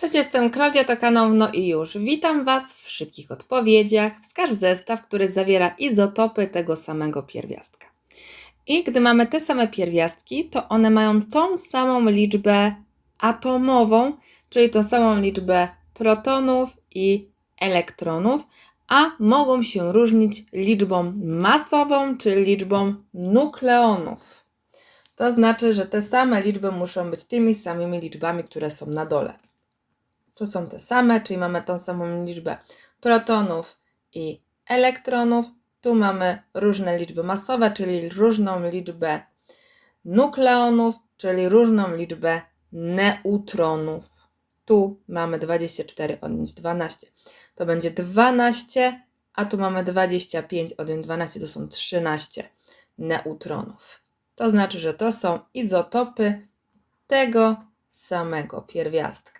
Cześć, jestem Klaudia, to No i już. Witam Was w szybkich odpowiedziach. Wskaż zestaw, który zawiera izotopy tego samego pierwiastka. I gdy mamy te same pierwiastki, to one mają tą samą liczbę atomową, czyli tą samą liczbę protonów i elektronów, a mogą się różnić liczbą masową czy liczbą nukleonów. To znaczy, że te same liczby muszą być tymi samymi liczbami, które są na dole. Tu są te same, czyli mamy tą samą liczbę protonów i elektronów. Tu mamy różne liczby masowe, czyli różną liczbę nukleonów, czyli różną liczbę neutronów. Tu mamy 24 odjąć 12. To będzie 12, a tu mamy 25 odjąć 12, to są 13 neutronów. To znaczy, że to są izotopy tego samego pierwiastka.